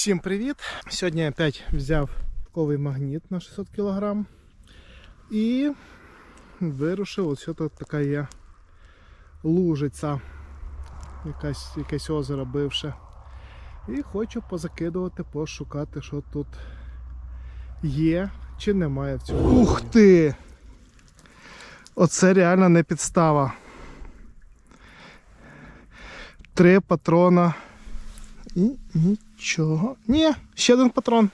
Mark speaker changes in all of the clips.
Speaker 1: Всім привіт! Сьогодні я опять взяв ковий магніт на 600 кг і вирушив. Ось тут така є лужиця, якась, якесь озеро бивше. І хочу позакидувати, пошукати, що тут є чи немає в цьому. Ух ти! Оце реально не підстава. Три патрона. І нічого. Ні, ще один патрон.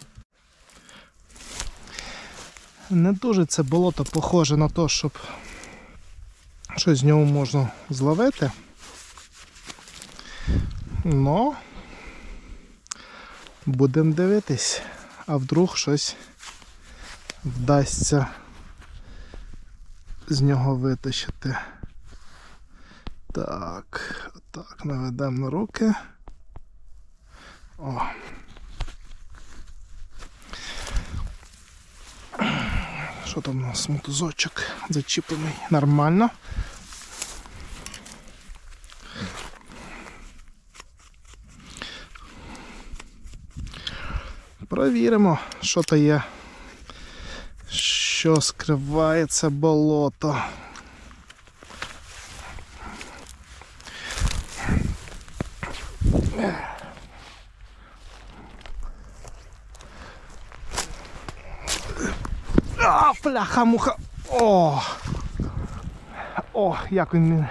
Speaker 1: Не дуже це болото похоже на те, щоб щось з нього можна зловити. Но будемо дивитись, а вдруг щось вдасться з нього витащити. Так, так, наведемо на руки. О. Що там у нас мотузочок зачіплений? Нормально. Провіримо, що то є. Що скривається болото. А, фляха муха. О! О, як він мені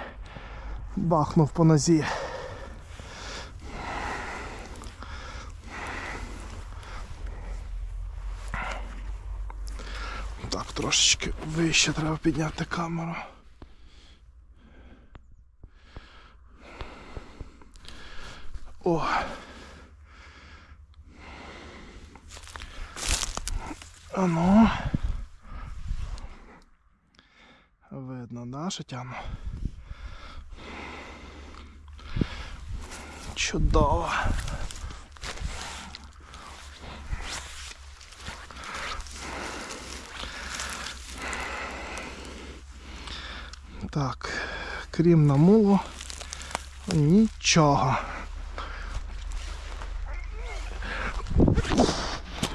Speaker 1: бахнув по нозі. Так, трошечки вище треба підняти камеру. О. А ну. Видно, да, що тягну? Чудово. Так, крім намулу, нічого.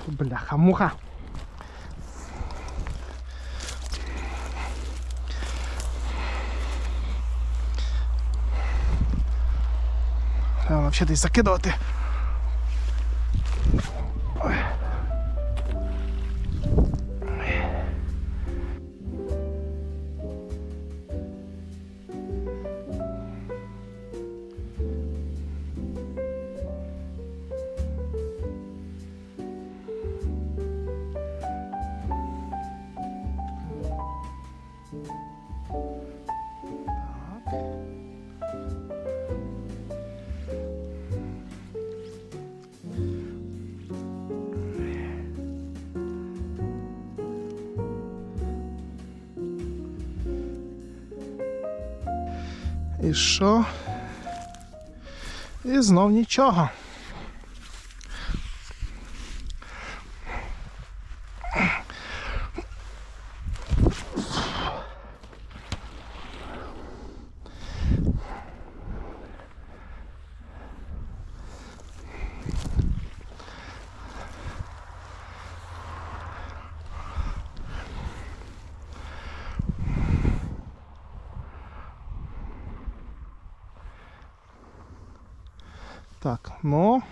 Speaker 1: Бляха, муха. Взагалі десь закидувати. І що? І знов нічого. Так, ну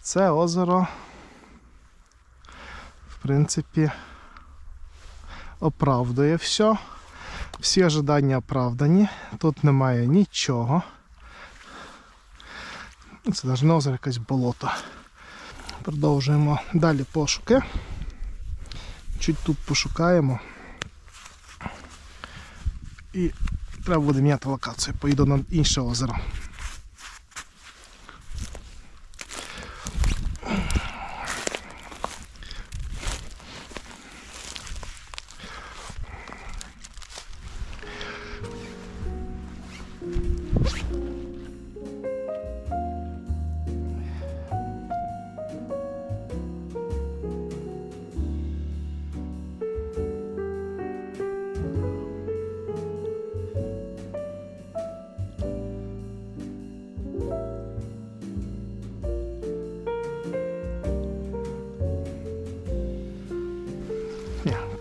Speaker 1: це озеро, в принципі, оправдує все. Всі ожидання оправдані. Тут немає нічого. Це навіть не озеро якесь болото. Продовжуємо далі пошуки. Чуть тут пошукаємо. І треба буде міняти локацію. Поїду на інше озеро.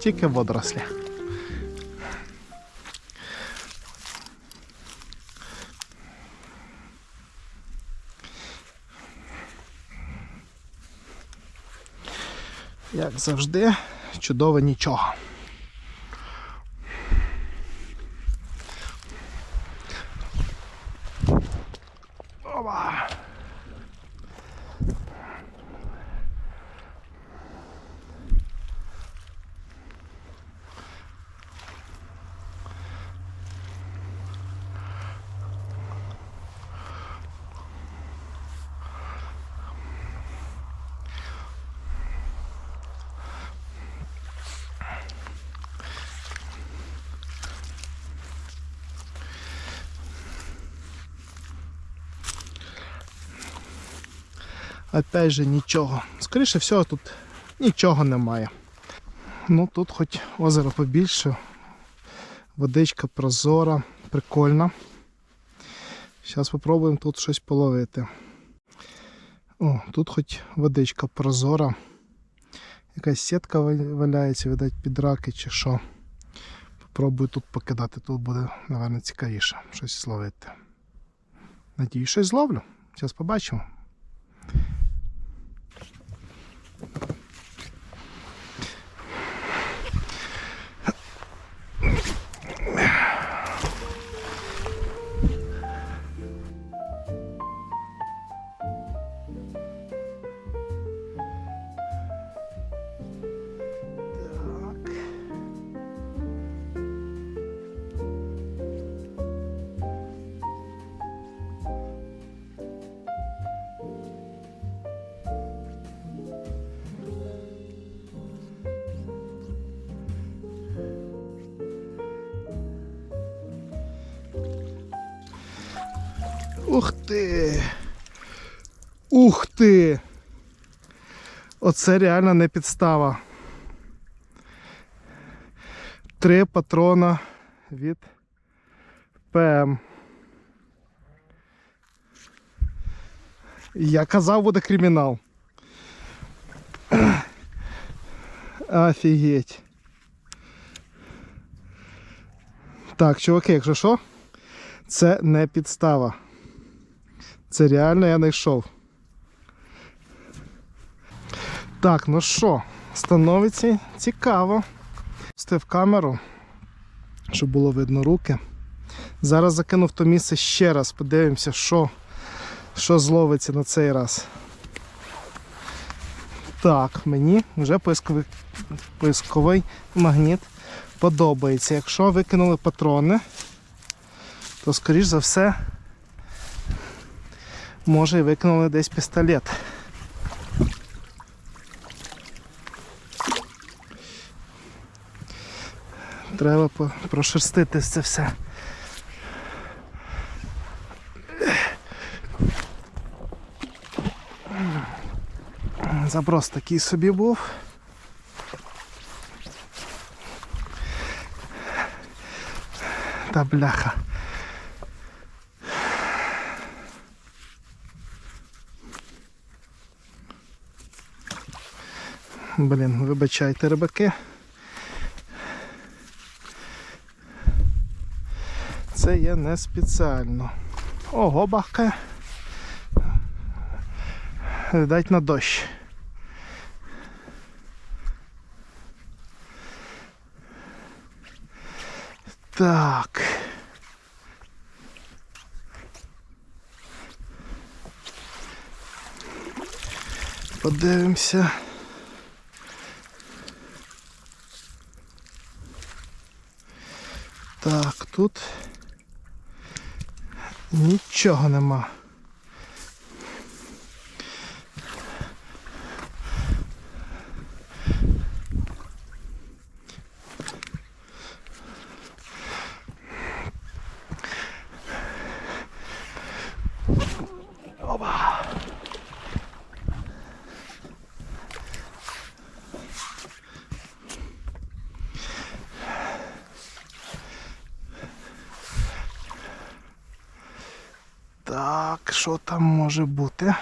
Speaker 1: Тільки водорослі. Як завжди, чудово нічого. Опять же нічого. Скоріше всього, тут нічого немає. Ну тут хоч озеро побільше, водичка прозора, прикольна. Зараз спробуємо тут щось половити. О, тут хоч водичка прозора. Якась сітка валяється, видать, під раки чи що. Попробую тут покидати, тут буде, напевно, цікавіше щось зловити. Надію, щось зловлю. Зараз побачимо. Thank you. Ти! Ух ти! Оце реально не підстава. Три патрона від ПМ. Я казав, буде кримінал. Офігеть. Так, чуваки, якщо що, це не підстава. Це реально я знайшов. Так, ну що, становиться цікаво. Стив камеру, щоб було видно руки. Зараз закинув то місце ще раз, подивимося, що, що зловиться на цей раз. Так, мені вже поисковий, поисковий магніт подобається. Якщо викинули патрони, то скоріш за все може викинули десь пістолет. Треба прошерстити це все. Заброс такий собі був. Та бляха. Блін, вибачайте, рибаки. Це є не спеціально. Ого, бахкає. Видать на дощ. Так. Подивимося. Так, тут нічого нема. Так, що там може бути?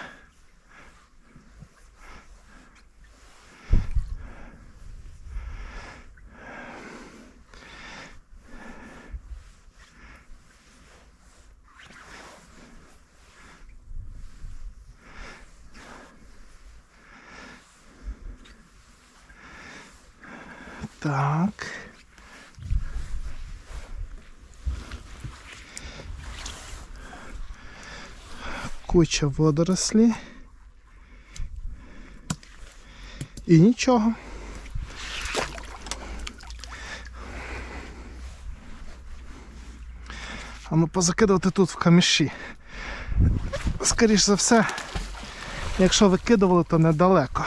Speaker 1: Так. Куча водорослі. І нічого. А ну позакидувати тут в каміші. Скоріш за все, якщо викидували, то недалеко.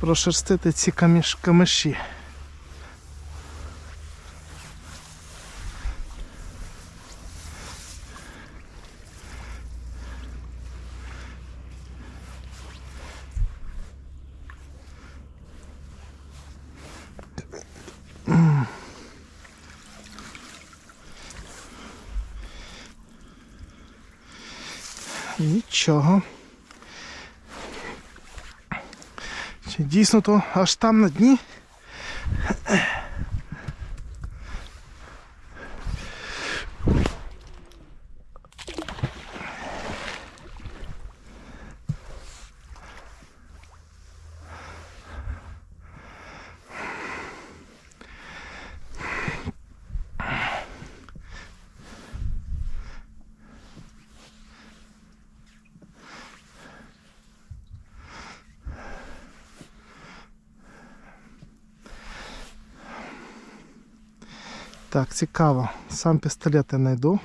Speaker 1: Прошерстити ці каміш, камиші. Нічого. Чи дійсно то аж там на дні? Так, цікаво. Сам пістолет я знайду.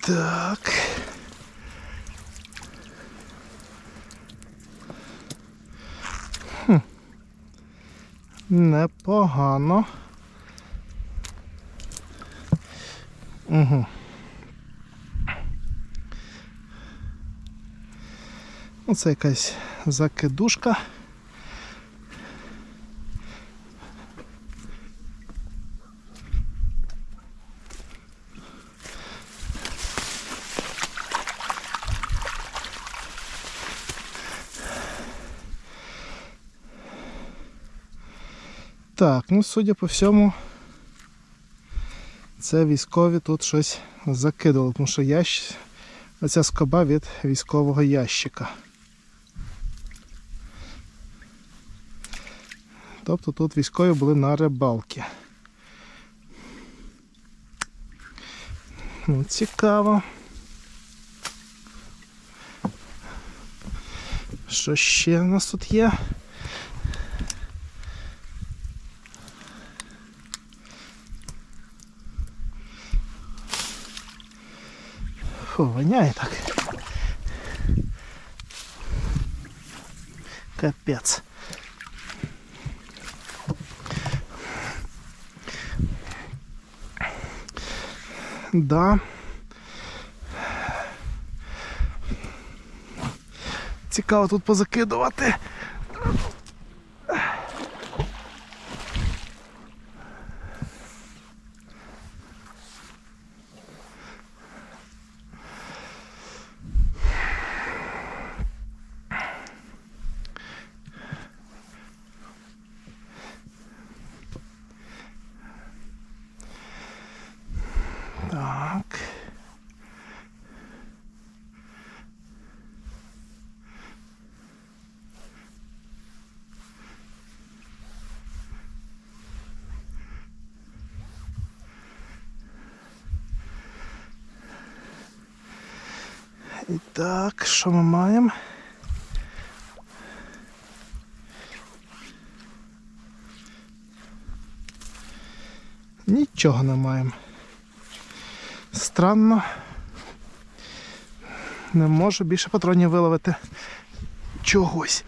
Speaker 1: Так. Непогано. Угу. Оце якась закидушка. Так, ну судя по всьому, це військові тут щось закидували, тому що ящ... оця скоба від військового ящика. Тобто тут військові були на рибалки. Ну, цікаво. Що ще у нас тут є? Фу, воняє так. Капець. Да. Цікаво тут позакидувати. Так. І так, що ми маємо? Нічого не маємо. Странно. Не можу більше патронів виловити чогось.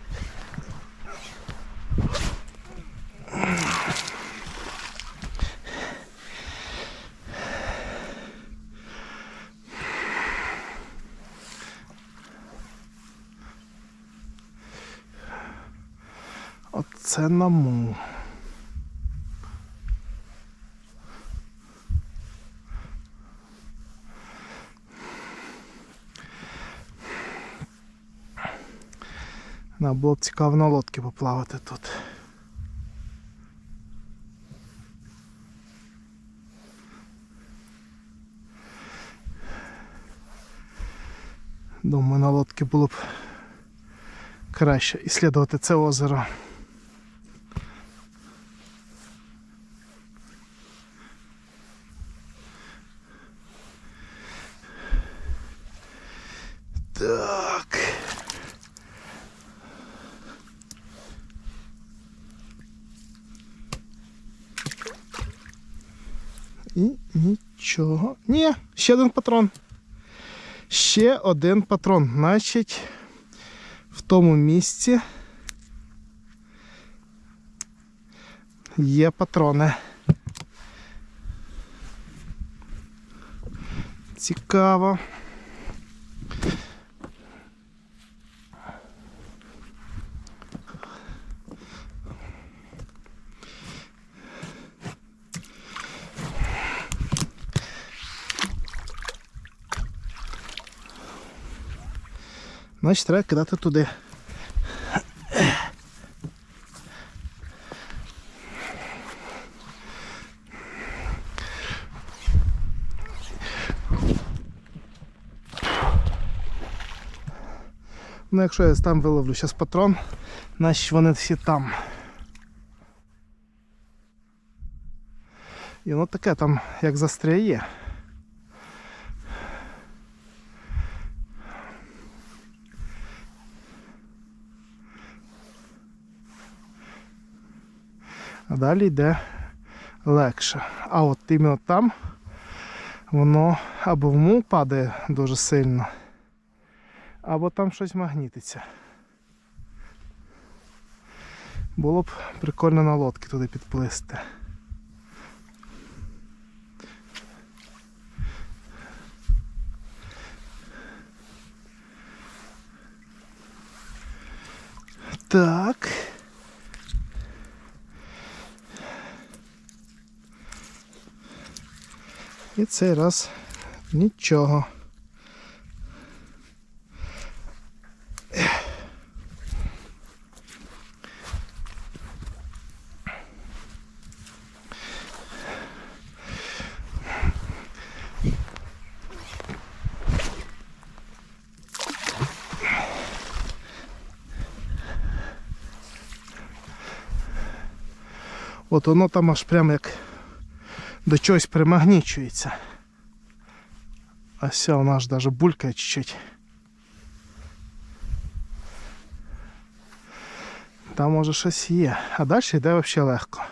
Speaker 1: це наму. Було б цікаво на лодці поплавати тут. Думаю, на лодці було б краще іслідувати це озеро. І нічого. Ні, ще один патрон. Ще один патрон. Значить, в тому місці є патрони. Цікаво. Значить, треба кидати туди. Ну, якщо я там виловлю зараз патрон, значить вони всі там. І воно таке там, як застряє. А далі йде легше. А от іменно там воно або в мул падає дуже сильно, або там щось магнітиться. Було б прикольно на лодки туди підплисти. Так. І цей раз нічого. От воно там аж прям як до чогось примагнічується. А все, вона аж даже булькає чуть-чуть. Там може щось є. А далі йде взагалі легко.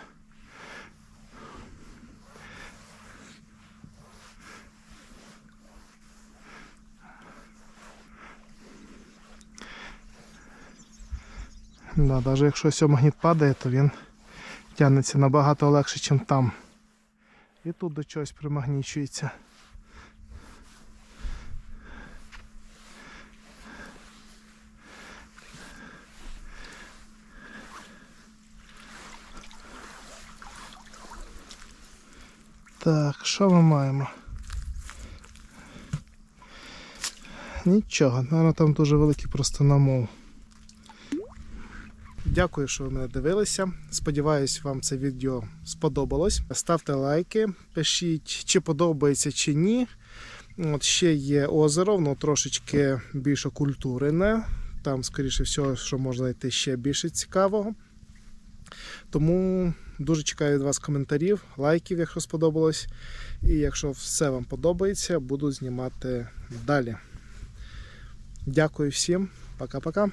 Speaker 1: Да, навіть якщо ось магніт падає, то він тягнеться набагато легше, ніж там. І тут до чогось примагнічується. Так, що ми маємо? Нічого, наверное, там дуже великий просто намов. Дякую, що ви мене дивилися. Сподіваюсь, вам це відео сподобалось. Ставте лайки, пишіть, чи подобається, чи ні. От ще є озеро, воно трошечки більш окультурене. Там, скоріше всього, що можна знайти ще більше цікавого. Тому дуже чекаю від вас коментарів, лайків, якщо сподобалось. І якщо все вам подобається, буду знімати далі. Дякую всім. Пока-пока.